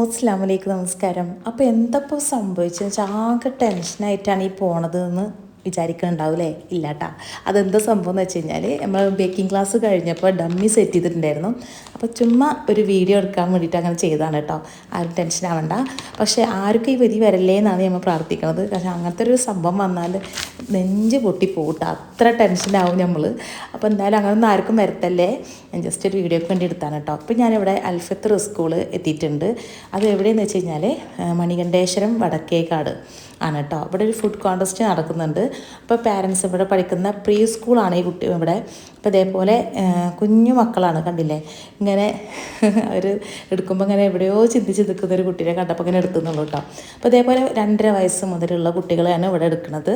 അസ്സാം വലൈക്കും നമസ്കാരം. അപ്പോൾ എന്തപ്പോൾ സംഭവിച്ചു വെച്ചാൽ ആകെ ടെൻഷനായിട്ടാണ് ഈ പോണത് എന്ന് വിചാരിക്കുന്നുണ്ടാവില്ലേ ഇല്ലാട്ടാ. അതെന്താ സംഭവം എന്ന് വെച്ച് കഴിഞ്ഞാൽ നമ്മൾ ബേക്കിംഗ് ക്ലാസ് കഴിഞ്ഞപ്പോൾ ഡമ്മി സെറ്റ് ചെയ്തിട്ടുണ്ടായിരുന്നു. അപ്പോൾ ചുമ്മാ ഒരു വീഡിയോ എടുക്കാൻ വേണ്ടിയിട്ട് അങ്ങനെ ചെയ്തതാണ് കേട്ടോ ആരും ടെൻഷൻ ആവണ്ട. പക്ഷേ ആർക്കും ഈ വിധി വരല്ലേ എന്നാണ് നമ്മൾ പ്രാർത്ഥിക്കുന്നത് പക്ഷേ അങ്ങനത്തെ ഒരു സംഭവം വന്നാൽ നെഞ്ച് പൊട്ടി പോകട്ടെ അത്ര ടെൻഷനാവും നമ്മൾ അപ്പോൾ എന്തായാലും അങ്ങനൊന്നും ആർക്കും വരത്തല്ലേ? ഞാൻ ജസ്റ്റ് ഒരു വീഡിയോക്ക് വേണ്ടി എടുത്താണ് കേട്ടോ അപ്പോൾ ഞാനിവിടെ അൽഫത്തർ സ്കൂൾ എത്തിയിട്ടുണ്ട്. അത് എവിടെയെന്ന് വെച്ച് കഴിഞ്ഞാൽ മണികണ്ഠേശ്വരം വടക്കേക്കാട്. ആണ് കേട്ടോ ഇവിടെ ഒരു ഫുഡ് കോൺടെസ്റ്റ് നടക്കുന്നുണ്ട്. അപ്പോൾ പാരൻസ് ഇവിടെ പഠിക്കുന്ന പ്രീ സ്കൂളാണ് ഈ കുട്ടി ഇവിടെ. അപ്പോൾ ഇതേപോലെ കുഞ്ഞു മക്കളാണ് കണ്ടില്ലേ? ഇങ്ങനെ അവർ എടുക്കുമ്പോൾ ഇങ്ങനെ എവിടെയോ ചിന്തിച്ച് നിൽക്കുന്ന ഒരു കുട്ടീനെ കണ്ടപ്പോൾ ഇങ്ങനെ എടുക്കുന്നുള്ളൂ കേട്ടോ അപ്പോൾ ഇതേപോലെ രണ്ടര വയസ്സ് മുതലുള്ള കുട്ടികളെയാണ് ഇവിടെ എടുക്കുന്നത്.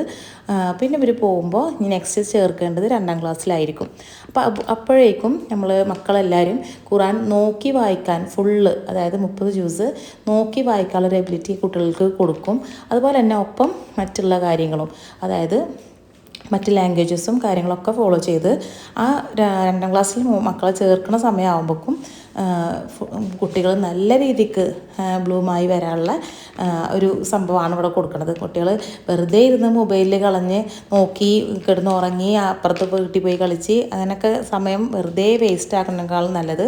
പിന്നെ ഇവർ പോകുമ്പോൾ ഇനി നെക്സ്റ്റ് ചേർക്കേണ്ടത് രണ്ടാം ക്ലാസ്സിലായിരിക്കും. അപ്പോൾ അപ്പ- അപ്പോഴേക്കും നമ്മൾ മക്കളെല്ലാവരും ഖുറാൻ നോക്കി വായിക്കാൻ ഫുള്ള് അതായത് മുപ്പത് ജ്യൂസ് നോക്കി വായിക്കാനുള്ള ഒരു എബിലിറ്റി കുട്ടികൾക്ക് കൊടുക്കും. അതുപോലെ തന്നെ ഒപ്പം മറ്റുള്ള കാര്യങ്ങളും അതായത് മറ്റ് ലാംഗ്വേജസും കാര്യങ്ങളൊക്കെ ഫോളോ ചെയ്ത് ആ രണ്ടാം ക്ലാസ്സിൽ മക്കളെ ചേർക്കുന്ന സമയമാകുമ്പോഴേക്കും കുട്ടികൾ നല്ല രീതിക്ക് ബ്ലൂമായി വരാനുള്ള ഒരു സംഭവമാണ് ഇവിടെ കൊടുക്കുന്നത് കുട്ടികൾ വെറുതെ ഇരുന്ന് മൊബൈലിൽ കളഞ്ഞ് നോക്കി കിടന്ന് ഉറങ്ങി അപ്പുറത്ത് വീട്ടിൽ പോയി കളിച്ച് അങ്ങനെയൊക്കെ സമയം വെറുതെ വേസ്റ്റ് ആക്കുന്നതിനേക്കാളും നല്ലത്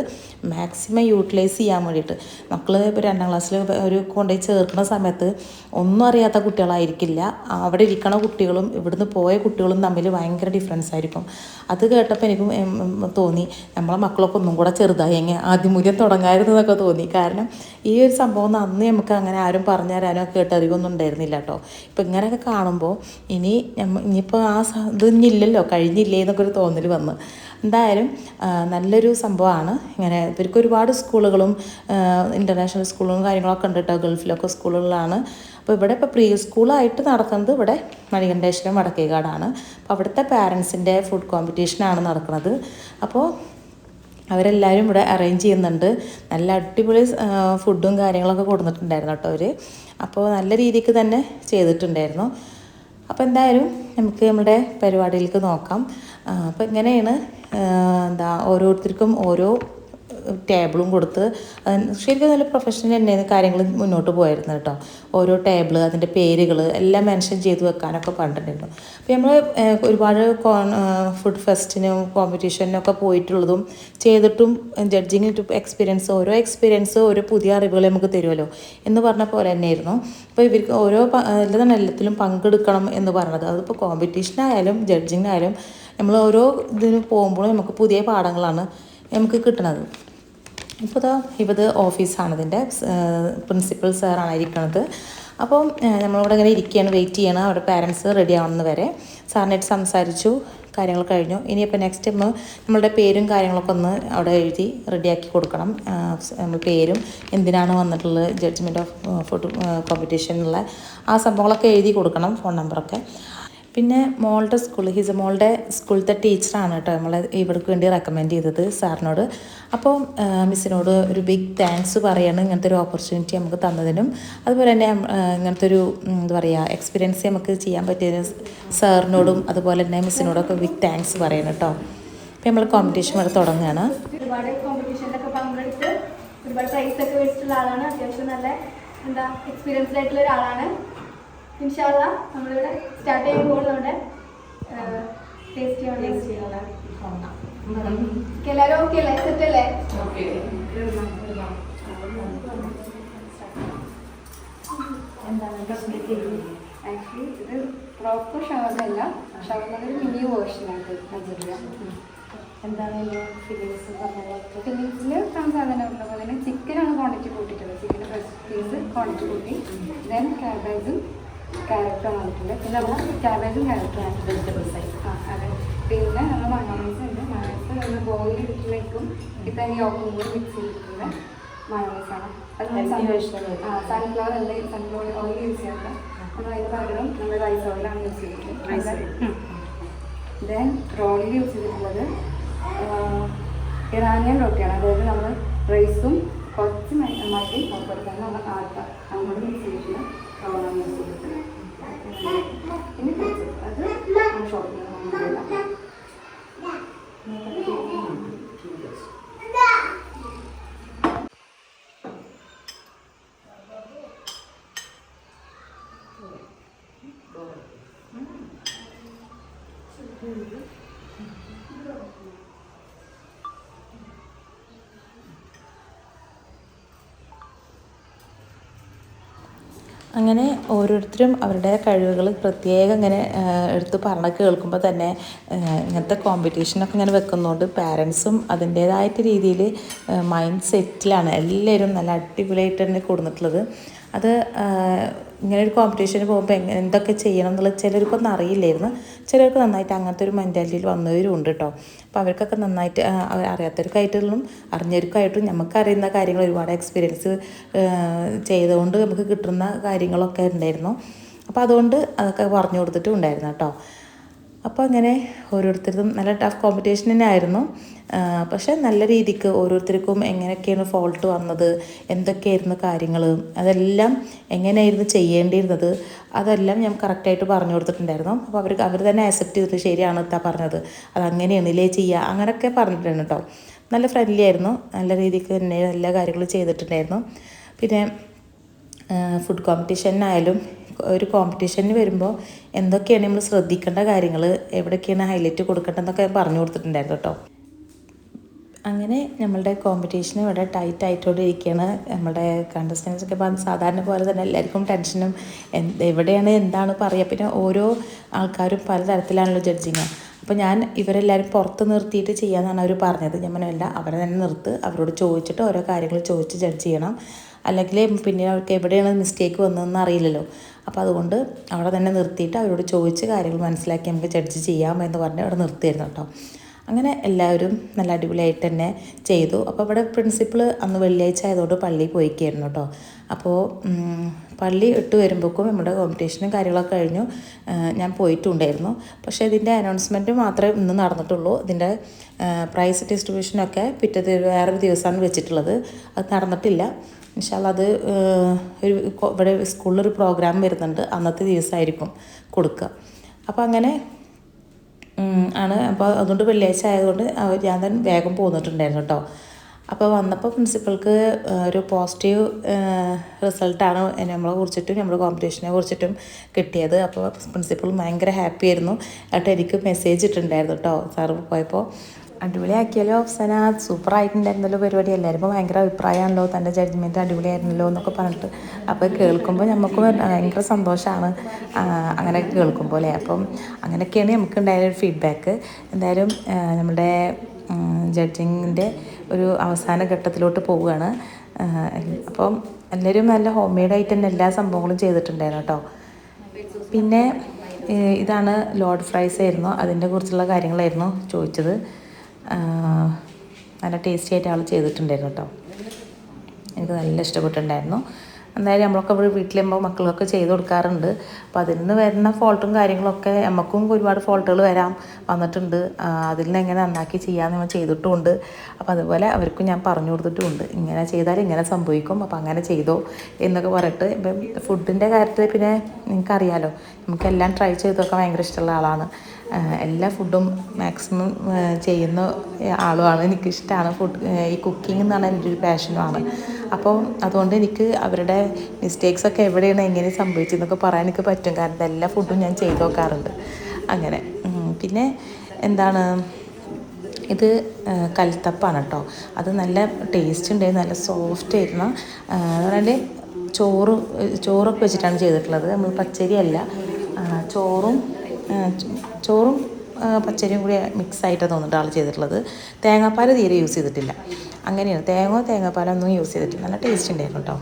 മാക്സിമം യൂട്ടിലൈസ് ചെയ്യാൻ വേണ്ടിയിട്ട്. മക്കൾ ഇപ്പോൾ രണ്ടാം ക്ലാസ്സിൽ ഒരു കൊണ്ടുപോയി ചേർക്കുന്ന സമയത്ത് ഒന്നും അറിയാത്ത കുട്ടികളായിരിക്കില്ല. അവിടെ ഇരിക്കണ കുട്ടികളും ഇവിടുന്ന് പോയ കുട്ടികളും തമ്മിൽ ഭയങ്കര ഡിഫറൻസ് ആയിരിക്കും. അത് കേട്ടപ്പോൾ എനിക്കും തോന്നി. നമ്മളെ മക്കളൊക്കെ ഒന്നും കൂടെ ചെറുതായി എങ്ങനെ ആദ്യം മുതൽ തുടങ്ങായിരുന്നു എന്നൊക്കെ തോന്നി. കാരണം ഈ ഒരു സംഭവം അന്ന് നമുക്ക് അങ്ങനെ ആരും പറഞ്ഞു തരാനോ കേട്ടറിവൊന്നും ഉണ്ടായിരുന്നില്ല കേട്ടോ. ഇപ്പം ഇങ്ങനെയൊക്കെ കാണുമ്പോൾ ഇനി ഇനിയിപ്പോൾ ആ ഇതൊന്നില്ലല്ലോ ഇത് കഴിഞ്ഞില്ലേ എന്നൊക്കെ ഒരു തോന്നൽ വന്ന്. എന്തായാലും നല്ലൊരു സംഭവമാണ്. ഇങ്ങനെ ഇവർക്ക് ഒരുപാട് സ്കൂളുകളും ഇന്റർനാഷണൽ സ്കൂളുകളും കാര്യങ്ങളൊക്കെ ഉണ്ട് കേട്ടോ. ഗൾഫിലൊക്കെ സ്കൂളുകളിലാണ് അപ്പോൾ ഇവിടെ ഇപ്പോൾ പ്രീ സ്കൂളായിട്ട് നടക്കുന്നത് ഇവിടെ മണികണ്ഠേശ്വരം വടക്കേകാടാണ്. അപ്പോൾ അവിടുത്തെ പാരൻസിന്റെ ഫുഡ് കോമ്പറ്റീഷനാണ് നടക്കുന്നത് അപ്പോൾ അവരെല്ലാവരും ഇവിടെ അറേഞ്ച് ചെയ്യുന്നുണ്ട്. നല്ല അടിപൊളി ഫുഡും കാര്യങ്ങളൊക്കെ കൊടുത്തിട്ടുണ്ടായിരുന്നു കേട്ടോ അവർ അപ്പോൾ നല്ല രീതിക്ക് തന്നെ ചെയ്തിട്ടുണ്ടായിരുന്നു. അപ്പോൾ എന്തായാലും നമുക്ക് നമ്മുടെ പരിപാടിയിലേക്ക് നോക്കാം. അപ്പോൾ ഇങ്ങനെയാണ് എന്താ ഓരോരുത്തർക്കും ഓരോ ടേബിളും കൊടുത്ത് ശരിക്കും നല്ല പ്രൊഫഷണൽ തന്നെയാണ് കാര്യങ്ങൾ മുന്നോട്ട് പോയിരുന്നു കേട്ടോ. ഓരോ ടേബിൾ അതിന്റെ പേരുകൾ എല്ലാം മെൻഷൻ ചെയ്ത് വെക്കാനൊക്കെ പറഞ്ഞിട്ടുണ്ടായിരുന്നു അപ്പോൾ നമ്മൾ ഒരുപാട് ഫുഡ് ഫെസ്റ്റിനും കോമ്പറ്റീഷനും ഒക്കെ പോയിട്ടുള്ളതും ചെയ്തിട്ടും ജഡ്ജിങ് എക്സ്പീരിയൻസ് ഓരോ എക്സ്പീരിയൻസ് ഓരോ പുതിയ അറിവുകൾ നമുക്ക് തരുമല്ലോ എന്ന് പറഞ്ഞ പോലെ തന്നെയായിരുന്നു. അപ്പോൾ ഇവർക്ക് ഓരോ എല്ലാ എല്ലാതും എല്ലാത്തിലും പങ്കെടുക്കണം എന്ന് പറഞ്ഞത്. അതിപ്പോൾ കോമ്പറ്റീഷനായാലും ജഡ്ജിങ്ങിനായാലും നമ്മൾ ഓരോ ഇതിന് പോകുമ്പോഴും നമുക്ക് പുതിയ പാഠങ്ങളാണ് നമുക്ക് കിട്ടുന്നത് ഇപ്പോൾ ഇതാ ഇത് ഓഫീസാണ് ഇതിന്റെ പ്രിൻസിപ്പൽ സാറാണ് ഇരിക്കുന്നത് അപ്പോൾ നമ്മളിവിടെ ഇങ്ങനെ ഇരിക്കുകയാണ് വെയിറ്റ് ചെയ്യണം അവിടെ പാരൻസ് റെഡി ആവുന്നത് വരെ സാറിനായിട്ട് സംസാരിച്ചു കാര്യങ്ങൾ കഴിഞ്ഞു. ഇനിയിപ്പോൾ നെക്സ്റ്റ് നമ്മൾ നമ്മളുടെ പേരും കാര്യങ്ങളൊക്കെ ഒന്ന് അവിടെ എഴുതി റെഡിയാക്കി കൊടുക്കണം. നമ്മൾ പേരും എന്തിനാണ് വന്നിട്ടുള്ളത് ജഡ്ജ്മെന്റ് ഓഫ് ഫുഡ് കോമ്പറ്റീഷനുള്ള ആ സംഭവങ്ങളൊക്കെ എഴുതി കൊടുക്കണം ഫോൺ നമ്പറൊക്കെ. പിന്നെ മോളുടെ സ്കൂൾ ഹിസ് മോളുടെ സ്കൂളിലത്തെ ടീച്ചറാണ് കേട്ടോ നമ്മളെ ഇവർക്ക് വേണ്ടി റെക്കമെൻഡ് ചെയ്തത് സാറിനോട്. അപ്പോൾ മിസ്സിനോട് ഒരു ബിഗ് താങ്ക്സ് പറയാണ് ഇങ്ങനത്തെ ഒരു ഓപ്പർച്യൂണിറ്റി നമുക്ക് തന്നതിനും. അതുപോലെ തന്നെ ഇങ്ങനത്തെ ഒരു എന്താ പറയുക എക്സ്പീരിയൻസ് നമുക്ക് ചെയ്യാൻ പറ്റിയതിന് സാറിനോടും അതുപോലെ തന്നെ മിസ്സിനോടൊക്കെ ബിഗ് താങ്ക്സ് പറയണം കേട്ടോ. അപ്പോൾ നമ്മൾ കോമ്പറ്റീഷൻ വരെ തുടങ്ങുകയാണ് ഒരുപാട് ഒരുപാട് പ്രൈസ് വെച്ചിട്ടുള്ള ആളാണ്. അത്യാവശ്യം നല്ല എന്താ എക്സ്പീരിയൻസ്ഡ് ആയിട്ടുള്ള ഒരാളാണ്. ഇൻഷാല്ല നമ്മളിവിടെ സ്റ്റാർട്ട് ചെയ്യാൻ പോകുന്നത് നമ്മുടെ ടേസ്റ്റ് ചെയ്യാനുള്ള എല്ലാവരും ഓക്കെ അല്ലേ? സെറ്റ് അല്ലേ? ആക്ച്വലി ഇത് പ്രോപ്പർ ഷവർമ അല്ല. ഷവർമയുടെ ഒരു മിനി വേർഷനാണ് നജറിയ എന്താണ് ഫിലിംസ് പറഞ്ഞാൽ ഫിലിംസിൽ സാധനം ഉള്ള പോലെ തന്നെ ചിക്കനാണ് ക്വാണ്ടിറ്റി കൂട്ടിയിട്ടുള്ളത്. ചിക്കന്റെ പീസ് ക്വാണ്ടിറ്റി കൂട്ടി. ദെൻ ക്യാബേജും ക്യാരറ്റും വന്നിട്ടുണ്ട്. പിന്നെ നമ്മൾ ക്യാബേജും ക്യാരറ്റും വെജിറ്റബിൾസ് ആയി ആ അതെ. പിന്നെ നമ്മൾ മയോണൈസ് ഉണ്ട്. മയോണൈസ് നമ്മൾ ബോയിൽ ഇട്ടിലേക്കും ഇപ്പം യോക്കും കൂടി മിക്സ് ചെയ്തിട്ടുണ്ട് മയോണൈസാണ് അത് സൺഫ്ലവർ ആ സൺഫ്ലവർ ഓയിൽ യൂസ് ചെയ്യാത്ത നമ്മൾ അതിന് പകരം നമ്മൾ റൈസ് ഓയിലാണ് യൂസ് ചെയ്തിട്ടുള്ളത്. ദെൻ റോളിൽ യൂസ് ചെയ്തിട്ടുള്ളത് ഇറാനിയൻ റൊട്ടിയാണ് അതായത് നമ്മൾ റൈസും കുറച്ച് മാറ്റി മൈദയും തന്നെ നമ്മൾ ആട്ട അങ്ങോട്ട് മിക്സ് യൂസ് ketchup. അത് ഷോപ്പിൽ അങ്ങനെ ഓരോരുത്തരും അവരുടെ കഴിവുകൾ പ്രത്യേകം ഇങ്ങനെ എടുത്ത് പറഞ്ഞ് കേൾക്കുമ്പോൾ തന്നെ ഇങ്ങനത്തെ കോമ്പറ്റീഷനൊക്കെ ഇങ്ങനെ വെക്കുന്നതുകൊണ്ട് പാരൻസും അതിന്റേതായിട്ട് രീതിയിൽ മൈൻഡ് സെറ്റിലാണ് എല്ലാവരും നല്ല അടിപൊളിയായിട്ട് തന്നെ കൊടുത്തിട്ടുള്ളത് അത് ഇങ്ങനെ ഒരു കോമ്പറ്റീഷന് പോകുമ്പോൾ എങ്ങനെ എന്തൊക്കെ ചെയ്യണം എന്നുള്ളത് ചിലർക്കൊന്നും അറിയില്ലായിരുന്നു. ചിലർക്ക് നന്നായിട്ട് അങ്ങനത്തെ ഒരു മെന്റാലിറ്റിയിൽ വന്നവരും ഉണ്ട് കേട്ടോ അപ്പോൾ അവർക്കൊക്കെ നന്നായിട്ട് അറിയാത്തവർക്കായിട്ടുള്ള അറിഞ്ഞവർക്കായിട്ടും നമുക്ക് അറിയുന്ന കാര്യങ്ങൾ ഒരുപാട് എക്സ്പീരിയൻസ് ചെയ്തുകൊണ്ട് നമുക്ക് കിട്ടുന്ന കാര്യങ്ങളൊക്കെ ഉണ്ടായിരുന്നു. അപ്പോൾ അതുകൊണ്ട് അതൊക്കെ പറഞ്ഞു കൊടുത്തിട്ടും ഉണ്ടായിരുന്നു കേട്ടോ അപ്പോൾ അങ്ങനെ ഓരോരുത്തർക്കും നല്ല ടഫ് കോമ്പറ്റീഷൻ തന്നെ ആയിരുന്നു ആ, പക്ഷേ നല്ല രീതിക്ക് ഓരോരുത്തർക്കും എങ്ങനെയൊക്കെയാണ് ഫോൾട്ട് വന്നത് എന്തൊക്കെയായിരുന്നു കാര്യങ്ങൾ അതെല്ലാം എങ്ങനെയായിരുന്നു ചെയ്യേണ്ടിയിരുന്നത് അതെല്ലാം ഞാൻ കറക്റ്റായിട്ട് പറഞ്ഞു കൊടുത്തിട്ടുണ്ടായിരുന്നു. അപ്പോൾ അവർ അവർ തന്നെ ആക്സെപ്റ്റ് ചെയ്തിട്ട് ശരിയാണ് ഇത്താ പറഞ്ഞത്. അത് അങ്ങനെയാണ് ഇല്ലേ ചെയ്യുക അങ്ങനെയൊക്കെ പറഞ്ഞിട്ടുണ്ട് കേട്ടോ നല്ല ഫ്രണ്ട്ലി ആയിരുന്നു നല്ല രീതിക്ക് തന്നെ എല്ലാ കാര്യങ്ങളും ചെയ്തിട്ടുണ്ടായിരുന്നു. പിന്നെ ഫുഡ് കോമ്പറ്റീഷനായാലും ഒരു കോമ്പറ്റീഷന് വരുമ്പോൾ എന്തൊക്കെയാണ് നമ്മൾ ശ്രദ്ധിക്കേണ്ട കാര്യങ്ങൾ എവിടെയൊക്കെയാണ് ഹൈലൈറ്റ് കൊടുക്കേണ്ടതെന്നൊക്കെ പറഞ്ഞു കൊടുത്തിട്ടുണ്ടായിരുന്നു കേട്ടോ. അങ്ങനെ നമ്മളുടെ കോമ്പറ്റീഷൻ ഇവിടെ ടൈറ്റ് ആയിട്ടോണ്ടിരിക്കുകയാണ് നമ്മുടെ കണ്ടസ്റ്റൻസ് ഒക്കെ സാധാരണ പോലെ തന്നെ എല്ലാവർക്കും ടെൻഷനും എവിടെയാണ് എന്താണ് പറയുക? പിന്നെ ഓരോ ആൾക്കാരും പലതരത്തിലാണല്ലോ ജഡ്ജിങ് അപ്പോൾ ഞാൻ ഇവരെല്ലാവരും പുറത്ത് നിർത്തിയിട്ട് ചെയ്യാമെന്നാണ് അവർ പറഞ്ഞത്. ഞാൻ പറഞ്ഞല്ല അവരെ തന്നെ നിർത്ത്. അവരോട് ചോദിച്ചിട്ട് ഓരോ കാര്യങ്ങൾ ചോദിച്ച് ജഡ്ജ് ചെയ്യണം. അല്ലെങ്കിൽ പിന്നെ അവർക്ക് എവിടെയാണ് മിസ്റ്റേക്ക് വന്നതെന്ന് അറിയില്ലല്ലോ. അപ്പോൾ അതുകൊണ്ട് അവിടെ തന്നെ നിർത്തിയിട്ട് അവരോട് ചോദിച്ച് കാര്യങ്ങൾ മനസ്സിലാക്കി നമുക്ക് ജഡ്ജ് ചെയ്യാം എന്ന് പറഞ്ഞ് അവിടെ നിർത്തിയിരുന്നു കേട്ടോ. അങ്ങനെ എല്ലാവരും നല്ല അടിപൊളിയായിട്ട് തന്നെ ചെയ്തു. അപ്പോൾ ഇവിടെ പ്രിൻസിപ്പിൾ അന്ന് വെള്ളിയാഴ്ച ആയതുകൊണ്ട് പള്ളിയിൽ പോയിക്കായിരുന്നു കേട്ടോ. അപ്പോൾ പള്ളി ഇട്ട് വരുമ്പോഴേക്കും നമ്മുടെ കോമ്പറ്റീഷനും കാര്യങ്ങളൊക്കെ കഴിഞ്ഞു. ഞാൻ പോയിട്ടുണ്ടായിരുന്നു. പക്ഷേ ഇതിന്റെ അനൗൺസ്മെന്റ് മാത്രമേ ഇന്ന് നടന്നിട്ടുള്ളൂ. ഇതിന്റെ പ്രൈസ് ഡിസ്ട്രിബ്യൂഷനൊക്കെ പിറ്റേ വേറൊരു ദിവസമാണ് വെച്ചിട്ടുള്ളത്. അത് നടന്നിട്ടില്ല. ഇൻഷാല്ല അത് ഒരു ഇവിടെ സ്കൂളിലൊരു പ്രോഗ്രാം വരുന്നുണ്ട്. അന്നത്തെ ദിവസമായിരിക്കും കൊടുക്കുക. അപ്പോൾ അങ്ങനെ ആണ്. അപ്പോൾ അതുകൊണ്ട് വെള്ളിയാഴ്ച ആയതുകൊണ്ട് ഞാൻ തന്നെ വേഗം പോന്നിട്ടുണ്ടായിരുന്നു കേട്ടോ. അപ്പോൾ വന്നപ്പോൾ പ്രിൻസിപ്പൾക്ക് ഒരു പോസിറ്റീവ് റിസൾട്ടാണ് നമ്മളെ കുറിച്ചിട്ടും നമ്മുടെ കോമ്പറ്റീഷനെ കുറിച്ചിട്ടും കിട്ടിയത്. അപ്പോൾ പ്രിൻസിപ്പൾ ഭയങ്കര ഹാപ്പി ആയിരുന്നു എന്നിട്ട് എനിക്ക് മെസ്സേജ് ഇട്ടിട്ടുണ്ടായിരുന്നു കേട്ടോ. സാറ് പോയപ്പോൾ അടിപൊളിയാക്കിയല്ലോ അഫ്സന സൂപ്പർ ആയിട്ടുണ്ടായിരുന്നല്ലോ പരിപാടി. ഇപ്പോൾ ഭയങ്കര അഭിപ്രായമാണല്ലോ തന്റെ ജഡ്ജ്മെന്റ് അടിപൊളിയായിരുന്നല്ലോ എന്നൊക്കെ പറഞ്ഞിട്ട്. അപ്പോൾ കേൾക്കുമ്പോൾ നമുക്ക് ഭയങ്കര സന്തോഷമാണ് അങ്ങനെ കേൾക്കുമ്പോൾ അല്ലേ? അപ്പം അങ്ങനെയൊക്കെയാണ് നമുക്ക് ഉണ്ടായ ഒരു ഫീഡ്ബാക്ക് എന്തായാലും നമ്മുടെ ജഡ്ജിങ്ങിന്റെ ഒരു അവസാന ഘട്ടത്തിലോട്ട് പോവുകയാണ്. അപ്പം എല്ലാവരും നല്ല ഹോം മെയ്ഡായിട്ട് തന്നെ എല്ലാ സംഭവങ്ങളും ചെയ്തിട്ടുണ്ടായിരുന്നു കേട്ടോ. പിന്നെ ഇതാണ് ലോഡ് ഫ്രൈസ് ആയിരുന്നു. അതിന്റെ കുറിച്ചുള്ള കാര്യങ്ങളായിരുന്നു ചോദിച്ചത്. നല്ല ടേസ്റ്റി ആയിട്ട് ആൾ ചെയ്തിട്ടുണ്ടായിരുന്നു കേട്ടോ എനിക്ക് നല്ല ഇഷ്ടപ്പെട്ടിട്ടുണ്ടായിരുന്നു. എന്തായാലും നമ്മളൊക്കെ ഇവിടെ വീട്ടിലാകുമ്പോൾ മക്കൾക്കൊക്കെ ചെയ്ത് കൊടുക്കാറുണ്ട്. അപ്പോൾ അതിൽ നിന്ന് വരുന്ന ഫോൾട്ടും കാര്യങ്ങളൊക്കെ നമുക്കും ഒരുപാട് ഫോൾട്ടുകൾ വരാം വന്നിട്ടുണ്ട്. അതിൽ നിന്ന് എങ്ങനെ നന്നാക്കി ചെയ്യാമെന്ന് നമ്മൾ ചെയ്തിട്ടുമുണ്ട്. അപ്പോൾ അതുപോലെ അവർക്കും ഞാൻ പറഞ്ഞു കൊടുത്തിട്ടുമുണ്ട്. ഇങ്ങനെ ചെയ്താൽ ഇങ്ങനെ സംഭവിക്കും. അപ്പോൾ അങ്ങനെ ചെയ്തോ എന്നൊക്കെ പറഞ്ഞിട്ട്. ഇപ്പം ഫുഡിന്റെ കാര്യത്തിൽ പിന്നെ നിങ്ങൾക്കറിയാലോ നമുക്കെല്ലാം ട്രൈ ചെയ്തൊക്കെ ഭയങ്കര ഇഷ്ടമുള്ള ആളാണ്. എല്ലാ ഫുഡും മാക്സിമം ചെയ്യുന്ന ആളുമാണ്. എനിക്കിഷ്ടമാണ് ഫുഡ് ഈ കുക്കിംഗ് എന്ന് പറഞ്ഞാൽ എന്റെ ഒരു പാഷനുമാണ് അപ്പോൾ അതുകൊണ്ട് എനിക്ക് അവരുടെ മിസ്റ്റേക്സ് ഒക്കെ എവിടെയാണ് എങ്ങനെ സംഭവിച്ചതെന്നൊക്കെ പറയാൻ എനിക്ക് പറ്റും. കാരണം എല്ലാ ഫുഡും ഞാൻ ചെയ്തു നോക്കാറുണ്ട്. അങ്ങനെ. പിന്നെ എന്താണ്? ഇത് കൽത്തപ്പാണ് കേട്ടോ. അത് നല്ല ടേസ്റ്റ് ഉണ്ടായിരുന്നു നല്ല സോഫ്റ്റ് ആയിരുന്നു. പറഞ്ഞാൽ ചോറ് ചോറൊക്കെ വെച്ചിട്ടാണ് ചെയ്തിട്ടുള്ളത്. നമ്മൾ പച്ചരിയല്ല. ചോറും ചോറും പച്ചരിയും കൂടി മിക്സ് ആയിട്ട് തോന്നുന്നുണ്ട് ആൾ ചെയ്തിട്ടുള്ളത്. തേങ്ങാപ്പാൽ തീരെ യൂസ് ചെയ്തിട്ടില്ല. അങ്ങനെയാണ്. തേങ്ങോ തേങ്ങാപ്പാലോ ഒന്നും യൂസ് ചെയ്തിട്ടില്ല. നല്ല ടേസ്റ്റ് ഉണ്ടായിരുന്നു കേട്ടോ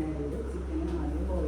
ടേസ്റ്റ്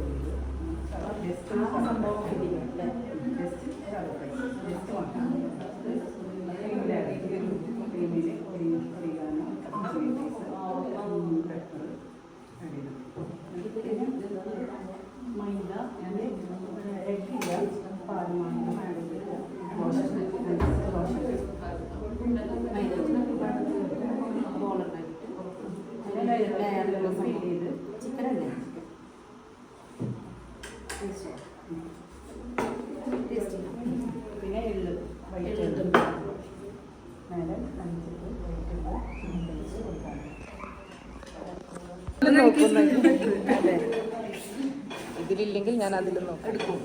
ഇതിലില്ലെങ്കിൽ ഞാൻ അതിൽ നോക്കാം. എടുക്കും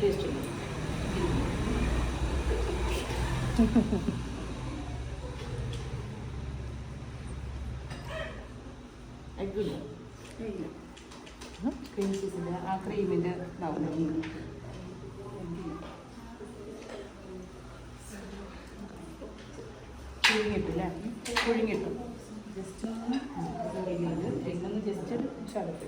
ടേസ്റ്റ് ക്രീം ചീസിന്റെ ആ ക്രീമിന്റെ ഇതാവും പുഴുങ്ങിട്ടില്ലേ പുഴുങ്ങിട്ടു ജസ്റ്റ് പുഴുങ്ങിയത് എങ്ങനെ വേണ്ടി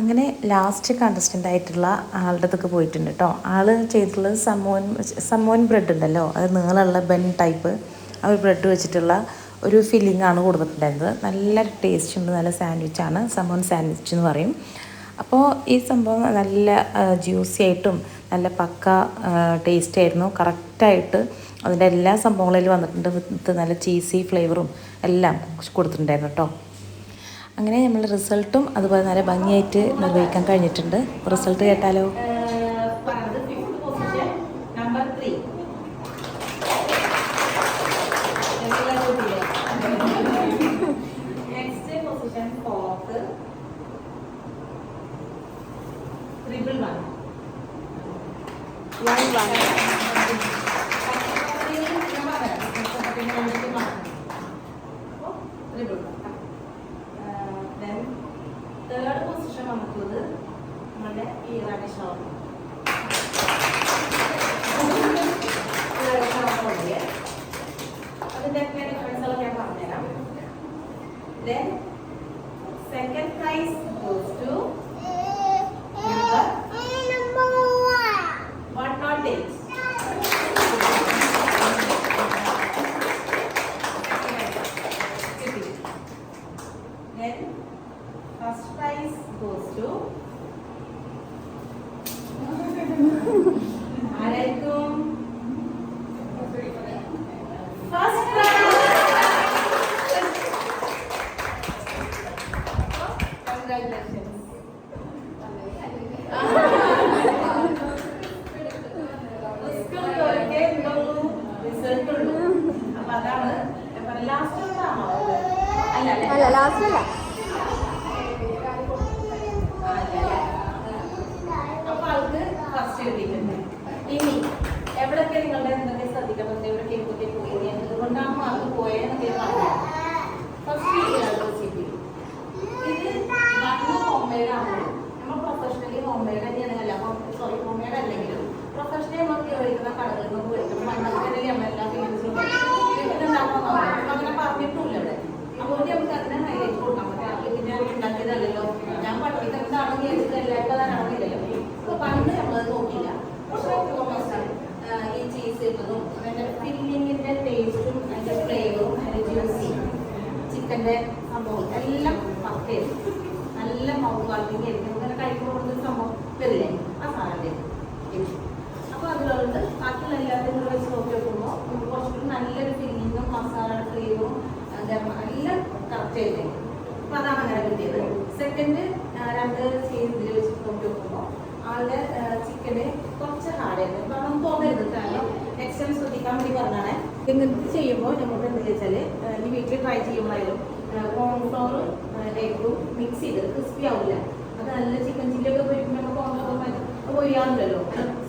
അങ്ങനെ ലാസ്റ്റ് കണ്ടസ്റ്റന്റ് ആയിട്ടുള്ള ആളുടെ അടുത്തൊക്കെ പോയിട്ടുണ്ട് കേട്ടോ ആൾ ചെയ്തിട്ടുള്ളത് സമോൻ സമോൻ ബ്രെഡ് ഉണ്ടല്ലോ. അത് നീളമുള്ള ബെൻ ടൈപ്പ് ആ ഒരു ബ്രെഡ് വെച്ചിട്ടുള്ള ഒരു ഫില്ലിംഗ് ആണ് കൊടുത്തിട്ടുണ്ടായിരുന്നത്. നല്ല ടേസ്റ്റ് ഉണ്ട് നല്ല സാൻഡ്വിച്ചാണ് സമോൻ സാൻഡ്വിച്ച് എന്ന് പറയും. അപ്പോൾ ഈ സംഭവം നല്ല ജ്യൂസി ആയിട്ടും നല്ല പക്ക ടേസ്റ്റ് ആയിരുന്നു. കറക്റ്റായിട്ട് അതിന്റെ എല്ലാ സംഭവങ്ങളിലും വന്നിട്ടുണ്ട്. വിത്ത് നല്ല ചീസി ഫ്ലേവറും എല്ലാം കൊടുത്തിട്ടുണ്ടായിരുന്നു കേട്ടോ അങ്ങനെ നമ്മൾ റിസൾട്ടും അതുപോലെ നല്ല ഭംഗിയായിട്ട് നിർവഹിക്കാൻ കഴിഞ്ഞിട്ടുണ്ട്. റിസൾട്ട് കേട്ടാലോ? வாங்க വാർത്തിങ് അങ്ങനെ കഴിക്കുമ്പോൾ ഒരു സംഭവം വരില്ലേ? ആ സാധനം അപ്പോൾ അതുകൊണ്ട് ബാക്കിയുള്ള എല്ലാത്തിനും കൂടെ വെച്ച് നോക്കി നോക്കുമ്പോൾ നമുക്ക് കുറച്ചുകൂടി നല്ലൊരു ഫില്ലിങ്ങും മസാല ഫ്ലേവറും എല്ലാം കറക്റ്റ് ചെയ്തേ അപ്പോൾ അതാണ് അങ്ങനെ കിട്ടിയത്. സെക്കൻഡ് രണ്ട് ചെയ്ത് ഇതിൽ വെച്ച് നോക്കി നോക്കുമ്പോൾ ആളുടെ ചിക്കന് കുറച്ച് ഹാർഡായിരുന്നു. കാരണം തോന്നരുത് കാരണം നെക്സ്റ്റ് ടൈം ശ്രദ്ധിക്കാൻ വേണ്ടി പറഞ്ഞാണ് ഇങ്ങനത്തെ ചെയ്യുമ്പോൾ നമുക്ക് എന്താ വെച്ചാൽ ഈ വീട്ടിൽ ട്രൈ ചെയ്യുമ്പോഴായാലും കോൺഫ്ലോർ എഗ്ഗും മിക്സ് ചെയ്ത് ക്രിസ്പി ആവില്ല അത് നല്ല ചിക്കൻ ചില്ലിയൊക്കെ പൊരിക്കുമ്പോൾ നമുക്ക് കോൺഫ്ലോർ പൊരിയാറില്ലല്ലോ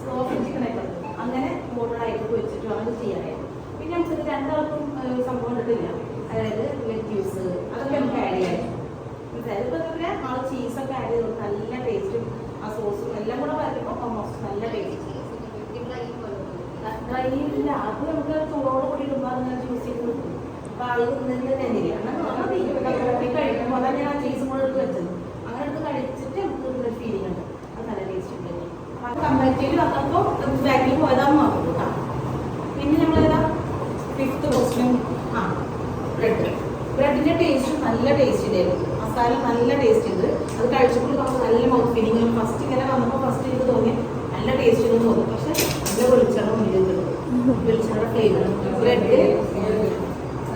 സോഫ്റ്റ് ചിക്കൻ ആയിട്ട് അങ്ങനെ മോഡലായിട്ട് പൊരിച്ചിട്ട് വേണം ചെയ്യാനായിരുന്നു പിന്നെ നമുക്ക് രണ്ടാൾക്കും സംഭവം എടുത്തില്ല അതായത് ലെറ്റ്യൂസ് അതൊക്കെ നമുക്ക് ആഡ് ചെയ്യാം. മനസ്സിലായത് ഇപ്പൊ തന്നെ നമ്മൾ ചീസൊക്കെ ആഡ് ചെയ്ത് നല്ല ടേസ്റ്റും ആ സോസും എല്ലാം കൂടെ വരുമ്പോൾ ഓൾമോസ്റ്റ് നല്ല ടേസ്റ്റ് ഇല്ല. അത് നമുക്ക് ചൂടോട് കൂടി ഇടുമ്പോൾ അതിങ്ങനെ ജ്യൂസ് ചെയ്ത് കിട്ടും. അപ്പൊ ആൾ നിന്നിട്ട് തന്നില്ല അങ്ങനെ കഴിക്കുമ്പോൾ അതാണ് ഞാൻ ചീസ് ചീസും വെച്ചത് അങ്ങനെ എടുത്ത് കഴിച്ചിട്ട് നമുക്ക് ഒരു ഫീലിംഗ് ഉണ്ട് അത് നല്ല ടേസ്റ്റ് ഉണ്ട് അപ്പൊ കമ്പാരിറ്റീവ് നമുക്ക് ബാക്കിൽ പോയതാന്ന് മാത്രം കേട്ടോ പിന്നെ ഏതാ ഫിഫ്ത്ത് ക്വസ്റ്റ്യൻ ആ ബ്രെഡ് ബ്രെഡിന്റെ ടേസ്റ്റ് നല്ല ടേസ്റ്റ് ഉണ്ടായിരുന്നു മസാല നല്ല ടേസ്റ്റ് ഉണ്ട് അത് കഴിച്ചപ്പോൾ നമുക്ക് നല്ല മൗത്ത് ഫീലിംഗ് ഫസ്റ്റ് ഇങ്ങനെ വന്നപ്പോൾ ഫസ്റ്റ് എനിക്ക് തോന്നി നല്ല ടേസ്റ്റ് എന്ന് തോന്നി. പക്ഷെ നല്ല വെളിച്ചെണ്ണ മുന്നിലുണ്ട് വെളിച്ചെണ്ണ ഫ്ലേവർ ബ്രെഡ്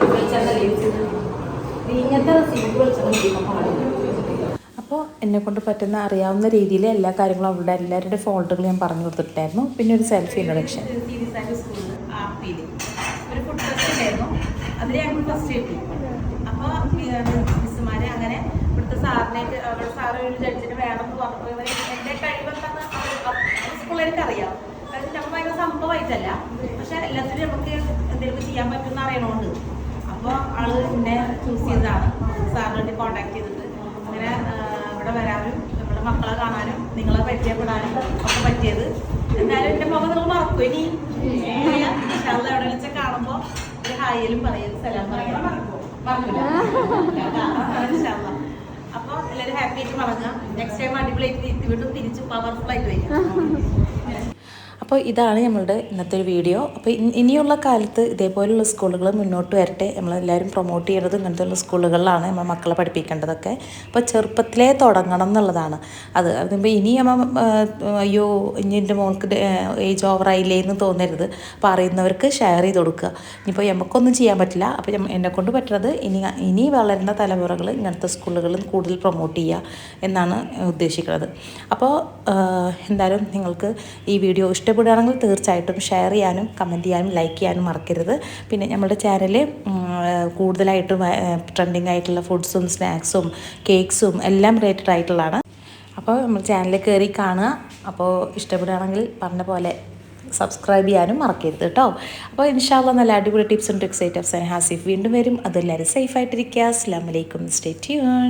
വെളിച്ചെണ്ണ ലഭിച്ചത് ഇങ്ങനത്തെ റെസിപ്പി വെളിച്ചെണ്ണ ചെയ്യുമ്പോൾ പാടില്ല അപ്പോൾ എന്നെ കൊണ്ട് പറ്റുന്ന അറിയാവുന്ന രീതിയിൽ എല്ലാ കാര്യങ്ങളും അവരുടെ എല്ലാവരുടെ ഫോൾട്ടുകൾ ഞാൻ പറഞ്ഞു കൊടുത്തിട്ടുണ്ടായിരുന്നു. പിന്നെ ഒരു സെൽഫ് ഇൻട്രൊഡക്ഷൻ അപ്പോൾ അങ്ങനെ ഒരു പക്ഷെ എന്തെങ്കിലും ചെയ്യാൻ അപ്പോൾ ആൾ എന്നെ ചൂസ് ചെയ്തതാണ്. സാറിന് വേണ്ടി കോൺടാക്ട് ചെയ്തിട്ട്. അങ്ങനെ ഇവിടെ വരാനും നമ്മുടെ മക്കളെ കാണാനും നിങ്ങളെ പരിചയപ്പെടാനും ഒക്കെ പറ്റിയത്. എന്തായാലും എന്റെ മുഖം നിങ്ങൾ മറക്കും. ഇനി എവിടെ വെച്ച് കാണുമ്പോ ഒരു ഹായിലും പറയും സലാം പറയും. അപ്പോൾ എല്ലാവരും ഹാപ്പി ആയിട്ട് മറങ്ങാം നെക്സ്റ്റ് ടൈം അടിപൊളിയായിട്ട് വീണ്ടും തിരിച്ച് പവർഫുൾ ആയിട്ട് വരിക അപ്പോൾ ഇതാണ് നമ്മളുടെ ഇന്നത്തെ ഒരു വീഡിയോ. അപ്പോൾ ഇനിയുള്ള കാലത്ത് ഇതേപോലെയുള്ള സ്കൂളുകൾ മുന്നോട്ട് വരട്ടെ. നമ്മളെല്ലാവരും പ്രൊമോട്ട് ചെയ്യേണ്ടത് ഇങ്ങനത്തെയുള്ള സ്കൂളുകളിലാണ് നമ്മൾ മക്കളെ പഠിപ്പിക്കേണ്ടതൊക്കെ. അപ്പോൾ ചെറുപ്പത്തിലേ തുടങ്ങണം എന്നുള്ളതാണ്. അത് അതിപ്പോൾ ഇനി നമ്മൾ അയ്യോ ഇനി എന്റെ മോൾക്ക് ഏജ് ഓവറായില്ലേ എന്ന് തോന്നരുത്. അപ്പോൾ അറിയുന്നവർക്ക് ഷെയർ ചെയ്ത് കൊടുക്കുക. ഇനിയിപ്പോൾ നമുക്കൊന്നും ചെയ്യാൻ പറ്റില്ല. അപ്പോൾ ഞമ്മ- എന്നെ കൊണ്ട് പറ്റുന്നത് ഇനി ഇനി വളരുന്ന തലമുറകൾ ഇങ്ങനത്തെ സ്കൂളുകളിൽ കൂടുതൽ പ്രൊമോട്ട് ചെയ്യുക എന്നാണ് ഉദ്ദേശിക്കുന്നത്. അപ്പോൾ എന്തായാലും നിങ്ങൾക്ക് ഈ വീഡിയോ ഇഷ്ടപ്പെടുകയാണെങ്കിൽ തീർച്ചയായിട്ടും ഷെയർ ചെയ്യാനും കമന്റ് ചെയ്യാനും ലൈക്ക് ചെയ്യാനും മറക്കരുത്. പിന്നെ നമ്മുടെ ചാനൽ കൂടുതലായിട്ടും ട്രെൻഡിങ് ആയിട്ടുള്ള ഫുഡ്സും സ്നാക്സും കേക്ക്സും എല്ലാം റിലേറ്റഡ് ആയിട്ടുള്ളതാണ്. അപ്പോൾ നമ്മൾ ചാനലിൽ കയറി കാണുക. അപ്പോൾ ഇഷ്ടപ്പെടുകയാണെങ്കിൽ പറഞ്ഞ പോലെ സബ്സ്ക്രൈബ് ചെയ്യാനും മറക്കരുത് കേട്ടോ അപ്പോൾ ഇൻഷാല്ല നല്ല അടിപൊളി ടിപ്സും ട്രിക്സ് ആയിട്ട് അഫ്സാൻ ഹാസിഫ് വീണ്ടും വരും. അതെല്ലാവരും സേഫ് ആയിട്ടിരിക്കുക. അസ്ലാം വലൈക്കും സ്റ്റേ ട്യൂൺ